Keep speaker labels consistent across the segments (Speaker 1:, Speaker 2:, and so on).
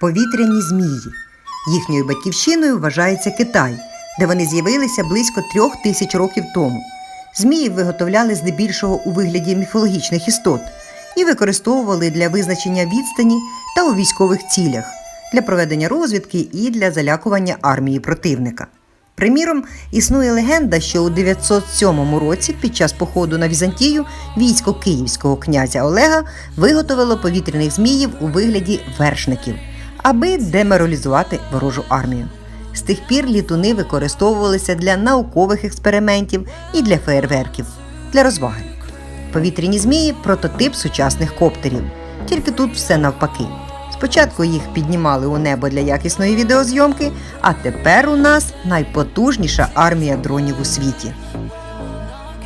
Speaker 1: повітряні змії. Їхньою батьківщиною вважається Китай, де вони з'явилися близько трьох тисяч років тому. Змії виготовляли здебільшого у вигляді міфологічних істот і використовували для визначення відстані та у військових цілях, для проведення розвідки і для залякування армії противника. Приміром, існує легенда, що у 907 році під час походу на Візантію військо київського князя Олега виготовило повітряних зміїв у вигляді вершників, аби деморалізувати ворожу армію. З тих пір літуни використовувалися для наукових експериментів і для феєрверків, для розваги. Повітряні змії прототип сучасних коптерів, тільки тут все навпаки. Спочатку їх піднімали у небо для якісної відеозйомки, а тепер у нас найпотужніша армія дронів у світі.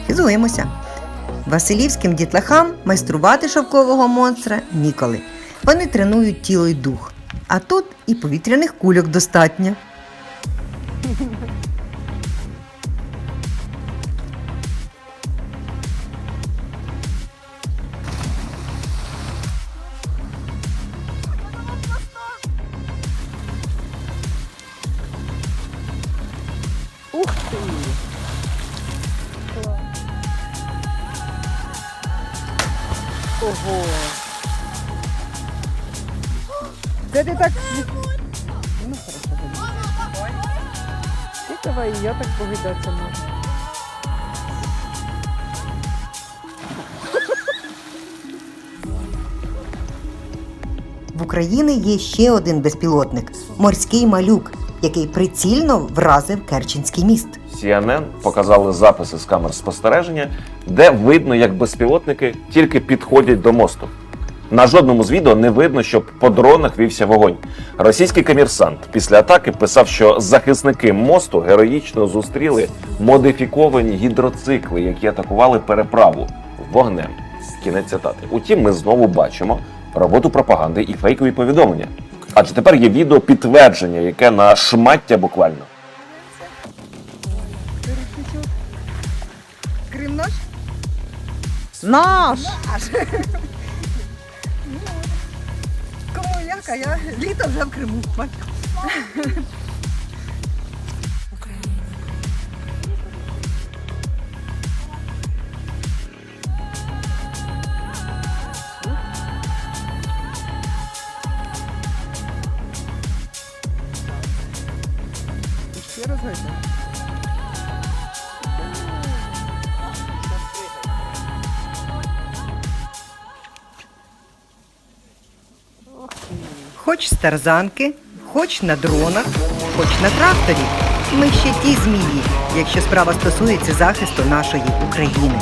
Speaker 1: Хизуємося. Василівським дітлахам майструвати шовкового монстра ніколи. Вони тренують тіло й дух. А тут і повітряних кульок достатньо.
Speaker 2: Ух ти! Ого! Це ти так. Ну, хорошо, давай, і я так повідатися можу.
Speaker 1: В Україні є ще один безпілотник морський малюк, який прицільно вразив Керченський міст.
Speaker 3: CNN показали записи з камер спостереження, де видно, як безпілотники тільки підходять до мосту. На жодному з відео не видно, щоб по дронах вівся вогонь. Російський комерсант після атаки писав, що захисники мосту героїчно зустріли модифіковані гідроцикли, які атакували переправу вогнем. Кінець цитати. Утім, ми знову бачимо роботу пропаганди і фейкові повідомлення. Адже тепер є відео підтвердження, яке на шмаття буквально.
Speaker 2: Крим наш? Наш!
Speaker 4: Як, а я літо вже в Криму.
Speaker 2: Ще раз.
Speaker 1: Хоч з тарзанки, хоч на дронах, хоч на тракторі. Ми ще ті змії, якщо справа стосується захисту нашої України.